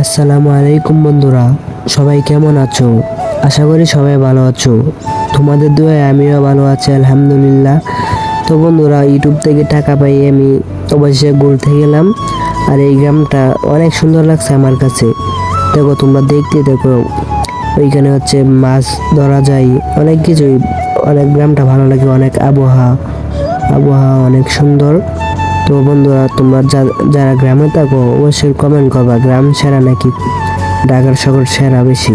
আসসালামু আলাইকুম বন্ধুরা, সবাই কেমন আছো? আশা করি সবাই ভালো আছো। তোমাদের দুয়ায় আমিও ভালো আছি, আলহামদুলিল্লাহ। তো বন্ধুরা, ইউটিউব থেকে টাকা পাই আমি অবশ্যই ঘুরতে গেলাম, আর এই গ্রামটা অনেক সুন্দর লাগছে আমার কাছে। দেখো, তোমরা দেখতে দেখো, ওইখানে হচ্ছে মাছ ধরা যায়, অনেক কিছুই। অনেক গ্রামটা ভালো লাগে, অনেক আবহাওয়া। আবহাওয়া অনেক সুন্দর। তো বন্ধুরা, তোমরা যারা গ্রামে থাকো, অবশ্যই কমেন্ট করবা, গ্রাম সেরা নাকি ঢাকার শহর সেরা বেশি?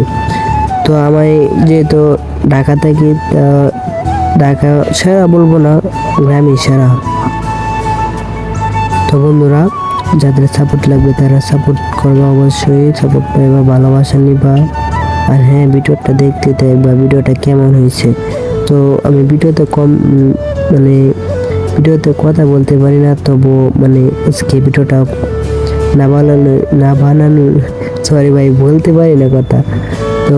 তো আমি যেহেতু ঢাকা থাকি ঢাকা সেরা বলব না, গ্রামই সেরা। তো বন্ধুরা, যাদের সাপোর্ট লাগবে তারা সাপোর্ট করবা, অবশ্যই সাপোর্ট পাইবা, ভালোবাসা নিবা। আর হ্যাঁ ভিডিওটা দেখতে দেখবা ভিডিওটা কেমন হয়েছে? তো আমি ভিডিওতে কম মানে ভিডিওতে কথা বলতে পারি না, তবু মানে আজকে ভিডিওটা না বানানো না বানানো সরি ভাই, বলতে পারি না কথা। তো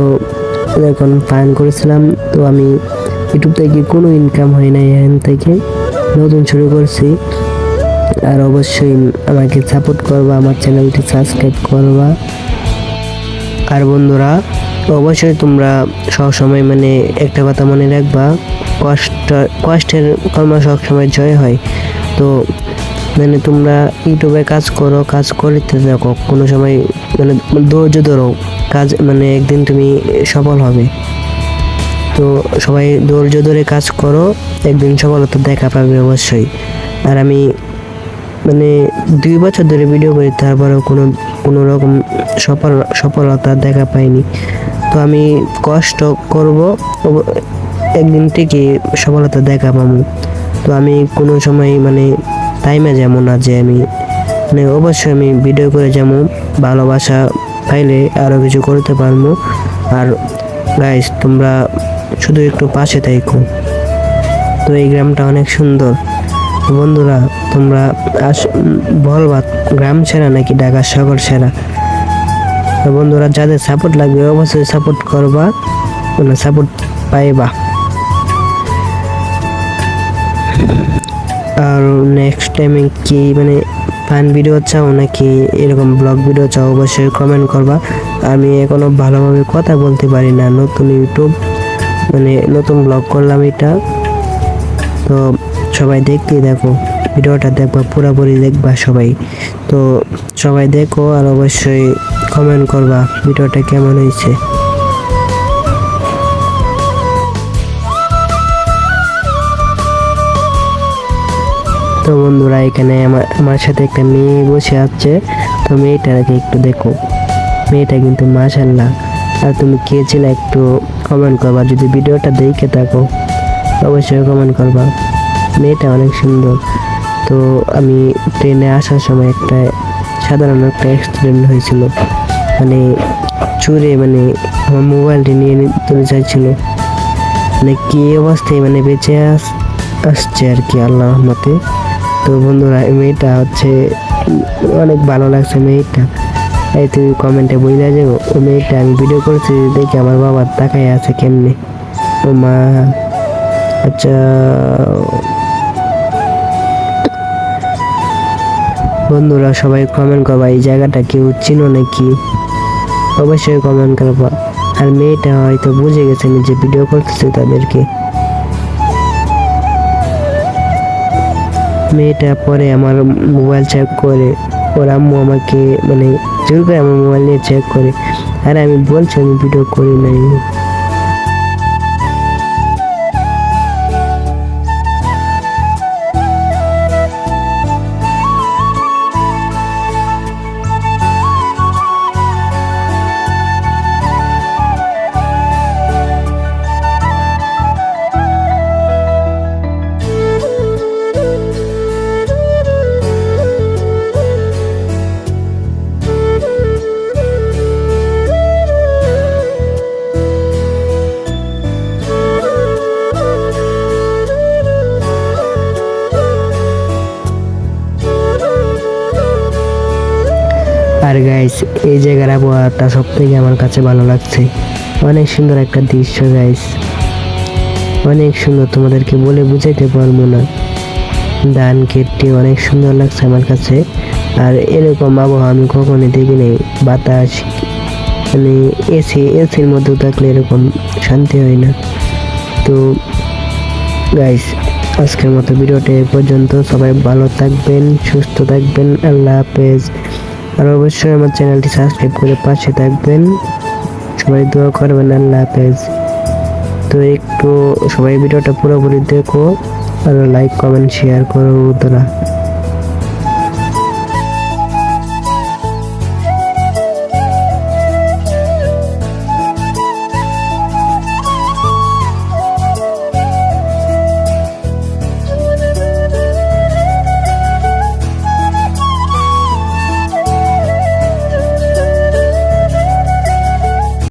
এখন প্ল্যান করেছিলাম, তো আমি ইউটিউব থেকে কোনো ইনকাম হয় না এখান থেকে, নতুন শুরু করছি। আর অবশ্যই আমাকে সাপোর্ট করবা, আমার চ্যানেলটি সাবস্ক্রাইব করবা। আর বন্ধুরা, অবশ্যই তোমরা সবসময় মানে একটা কথা মনে রাখবা। কষ্ট, কষ্টের কর্ম সবসময় জয় হয়। তো মানে তোমরা ইউটিউবে কাজ করো, কাজ করতে থাকো, কোনো সময় মানে ধৈর্য ধরো, কাজ মানে একদিন তুমি সফল হবে। তো সবাই ধৈর্য ধরে কাজ করো, একদিন সফলতা দেখা পাবে অবশ্যই। আর আমি মানে দুই বছর ধরে ভিডিও করি, তারপরেও কোনো কোনো রকম সফল, সফলতা দেখা পাইনি। তো আমি কষ্ট করব একদিন ঠিকই সফলতা দেখা পাবো তো আমি কোনো সময় মানে টাইমে যেমন না যে আমি মানে অবশ্যই আমি ভিডিও করে যেমন ভালোবাসা পাইলে আরও কিছু করতে পারব। আর গাইস তোমরা শুধু একটু পাশে থাকো। তো এই গ্রামটা অনেক সুন্দর। বন্ধুরা, তোমরা আস বলবা, গ্রাম সেরা নাকি ঢাকা শহর সেরা? বন্ধুরা, যাদের সাপোর্ট লাগবে অবশ্যই সাপোর্ট করবা মানে সাপোর্ট পাইবা। আর নেক্সট টাইমে কি মানে ফান ভিডিও চাও নাকি এরকম ব্লগ ভিডিও চাও, অবশ্যই কমেন্ট করবা। আমি এখনও ভালোভাবে কথা বলতে পারি না, নতুন ইউটিউব মানে নতুন ব্লগ করলাম এটা। তো সবাই দেখতে দেখো, ভিডিওটা দেখবা, পুরোপুরি দেখবা সবাই। তো সবাই দেখো আর অবশ্যই কমেন্ট করবা, ভিডিওটা কেমন হয়েছে। তো বন্ধুরা, এখানে আমার আমার সাথে একটা মেয়ে বসে আছে। তো মেয়েটাকে একটু দেখো। মেয়েটা কিন্তু মাশাল্লাহ আর তুমি কে ছিলে একটু কমেন্ট করবা। যদি ভিডিওটা দেখে থাকো, অবশ্যই কমেন্ট করবা। মেয়েটা অনেক সুন্দর। তো আমি ট্রেনে আসার সময় একটা সাধারণ একটা অ্যাক্সিডেন্ট হয়েছিল। মানে চুরে মানে আমার মোবাইলটি নিয়ে নিতে চাইছিল। মানে কি অবস্থায় মানে বেঁচে আস, আসছে আর কি আল্লাহ রহমতে। তো বন্ধুরা, এই মেয়েটা হচ্ছে, অনেক ভালো লাগছে মেয়েটা। এই তুমি কমেন্টে বইলা যাব ও মেয়েটা আমি ভিডিও করেছি, দেখি আমার বাবা তাকায় আছে কেমনে। ও মা আচ্ছা। বন্ধুরা, সবাই কমেন্ট করবা, এই জায়গাটা কেউ চিনো নাকি? অবশ্যই কমেন্ট করবা। আর মেয়েটা হয়তো বুঝে গেছে যে ভিডিও করতেছে তাদেরকে। মেয়েটা পরে আমার মোবাইল চেক করে, ওর আম্মু আমাকে মানে জোর করে আমার মোবাইল নিয়ে চেক করে। আর আমি বলছি আমি ভিডিও করি নাই। আর গাইস এই জায়গার আবহাওয়াটা সব থেকে আমার কাছে ভালো লাগছে। অনেক সুন্দর একটা দৃশ্য গাইস অনেক সুন্দর, তোমাদেরকে বলে বুঝাইতে পারব না। ধান ক্ষেতটি অনেক সুন্দর লাগছে আমার কাছে। আর এরকম আবহাওয়া আমি কখনো দেখিনি বাতাস মানে এসি এসির মধ্যে থাকলে এরকম শান্তি হয় না। তো গাইস আজকের মতো ভিডিওটা এ পর্যন্ত। সবাই ভালো থাকবেন, সুস্থ থাকবেন। আল্লাহ হাফেজ। আর অবশ্যই আমার চ্যানেলটি সাবস্ক্রাইব করে পাশে থাকবেন। সবাই দোয়া করবেন আল্লাহ হাফেজ। তো একটু সবাই ভিডিওটা পুরোপুরি দেখো আর লাইক, কমেন্ট শেয়ার করো তোরা